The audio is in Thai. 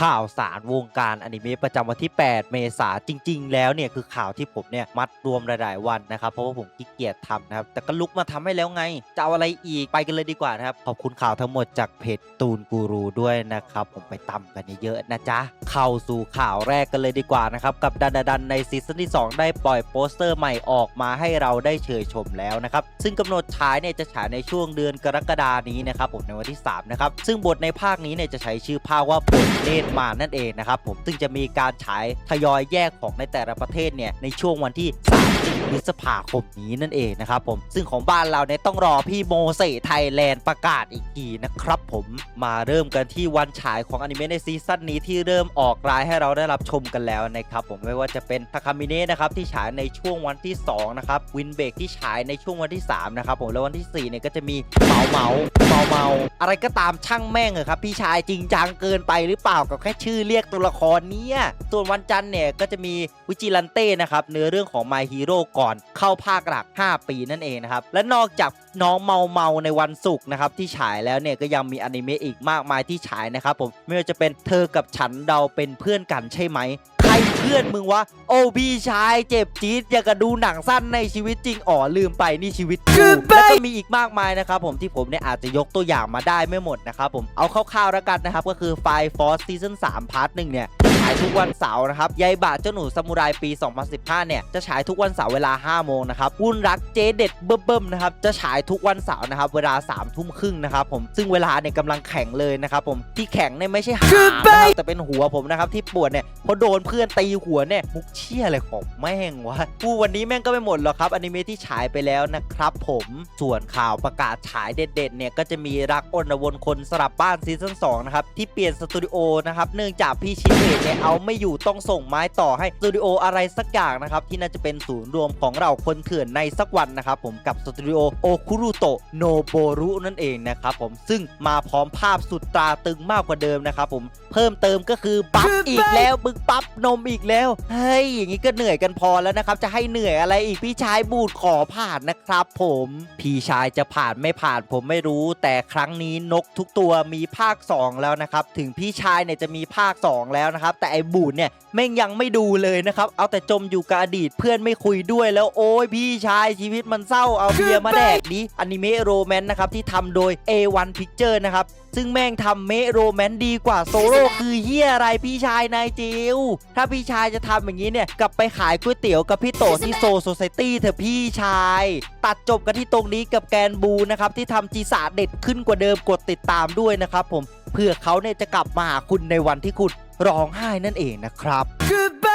ข่าวสารวงการอนิเมะประจำวันที่ 8 เมษาจริง ๆ แล้วเนี่ยคือข่าวที่ผมเนี่ยมัดรวมหลายๆวันนะครับ เพราะว่าผมขี้เกียจทำนะครับ แต่ก็ลุกมาทำให้แล้วไง จะเอาอะไรอีกไปกันเลยดีกว่านะครับ ขอบคุณข่าวทั้งหมดจากเพจตูนกูรูด้วยนะครับ ผมไปตำกันเยอะๆนะจ๊ะ เข้าสู่ข่าวแรกกันเลยดีกว่านะครับ กับดันดันในซีซั่นที่ 2 ได้ปล่อยโปสเตอร์ใหม่ออกมาให้เราได้เชยชมแล้วนะครับซึ่งกำหนดฉายเนี่ยจะฉายในช่วงเดือนกรกฎานี้นะครับผมในวันที่3นะครับซึ่งบทในภาคนี้เนี่ยจะใช้ชื่อภาคว่าบทเลนมานั่นเองนะครับผมซึ่งจะมีการฉายทยอยแยกของในแต่ละประเทศเนี่ยในช่วงวันที่3พฤษภาคมนี้นั่นเองนะครับผมซึ่งของบ้านเราเนี่ยต้องรอพี่โมเสไทยแลนด์ประกาศอีกทีนะครับผมมาเริ่มกันที่วันฉายของอนิเมะในซีซั่นนี้ที่เริ่มออกรายให้เราได้รับชมกันแล้วนะครับผมไม่ว่าจะเป็นทาคามิเนะนะครับที่ฉายในช่วงวันที่2นะครับวินเบกที่ฉายในช่วงวันที่3นะครับผมแล้ววันที่4เนี่ยก็จะมีเมาเมาเมาเมาอะไรก็ตามช่างแม่งเหรอครับพี่ชายจริงจังเกินไปหรือเปล่ากับแค่ชื่อเรียกตัวละครเนี่ยส่วนวันจันทร์เนี่ยก็จะมีวิจิลันเต้นะครับเนื้อเรื่องของ My Hero ก่อนเข้าภาคหลัก 5 ปีนั่นเองนะครับและนอกจากน้องเมาเมาในวันศุกร์นะครับที่ฉายแล้วเนี่ยก็ยังมีอนิเมะอีกมากมายที่ฉายนะครับผมไม่ว่าจะเป็นเธอกับฉันเราเป็นเพื่อนกันใช่ไหม ใครเพื่อนมึงวะ โอ้พี่ชายเจ็บจี๊ดอยากจะดูหนังสั้นในชีวิตจริงอ๋อลืมไปนี่ชีวิตจริงแล้วก็มีอีกมากมายนะครับผมที่ผมเนี่ยอาจจะยกตัวอย่างมาได้ไม่หมดนะครับผมเอาคร่าวๆแล้วกันนะครับก็คือ Fire Force Season 3 Part 1เนี่ยจะฉายทุกวันเสาร์นะครับยายบะเจ้าหนูซามูไรปี 2015 เนี่ย จะฉายทุกวันเสาร์เวลา 5 โมงนะครับวุ่นรักเจเด็ดเบิ่มๆนะครับ จะฉายทุกวันเสาร์นะครับ เวลา3ทุ่มครึ่งนะครับผม ซึ่งเวลาเนี่ยกำลังแข็งเลยนะครับผม ที่แข็งเนี่ยไม่ใช่หางนะครับแต่เป็นหัวผมนะครับที่ปวดเนี่ยเพราะโดนเพื่อนตีหัวเนี่ยมุกเชี่ยอะไรของแม่งวะพูดวันนี้แม่งก็ไม่หมดหรอกครับอนิเมะที่ฉายไปแล้วนะครับผมส่วนข่าวประกาศฉายเด็ดๆเนี่ยก็จะมีรักอนวนคนสลับบ้านซีซั่น2นะครับที่เปลี่ยนสตูดิโอนะครับเนื่องจากพี่ชิเบะเนี่ยเอาไม่อยู่ต้องส่งไม้ต่อให้สตูดิโออะไรสักอย่างนะครับที่น่าจะเป็นศูนย์รวมของเราคนเถื่อนในสักวันนะครับผมกับสตูดิโอโอคุรุโตะโนโบรุนั่นเองนะครับผมซึ่งมาพร้อมภาพสุดตราตรึงมากกว่าเดิมนะครับผมเพิ่มเติมก็คือบัฟอีกแล้วบึกปั๊บนมอีกแล้วเฮ้ยอย่างนี้ก็เหนื่อยกันพอแล้วนะครับจะให้เหนื่อยอะไรอีกพี่ชายบูดขอผ่านนะครับ ผมพี่ชายจะผ่านไม่ผ่านผมไม่รู้ แต่ครั้งนี้นกทุกตัวมีภาค 2 แล้วนะครับถึงพี่ชายเนี่ยจะมีภาค 2 แล้วนะครับแต่ไอ้บูดเนี่ยแม่งยังไม่ดูเลยนะครับเอาแต่จมอยู่กับอดีตเพื่อนไม่คุยด้วยแล้วโอ้ยพี่ชายชีวิตมันเศร้าเอาเบียร์มาแดกดิอนิเมะโรแมนต์นะครับที่ทำโดย A1 Picture นะครับซึ่งแม่งทำเมะโรแมนต์ดีกว่าโซโล่คือเฮียอะไรพี่ชายนายจิวถ้าพี่ชายจะทำอย่างนี้เนี่ยกลับไปขายก๋วยเตี๋ยวกับพี่โตที่โซโซไซตี้เถอะพี่ชาย ตัดจบกันที่ตรงนี้กับแกนบูนะครับที่ทำจีสาเด็ดขึ้นกว่าเดิมกดติดตามด้วยนะครับผมเพื่อเขาเนี่ยจะกลับมาหาคุณในวันที่คุณ ร้องไห้นั่นเองนะครับ Goodbye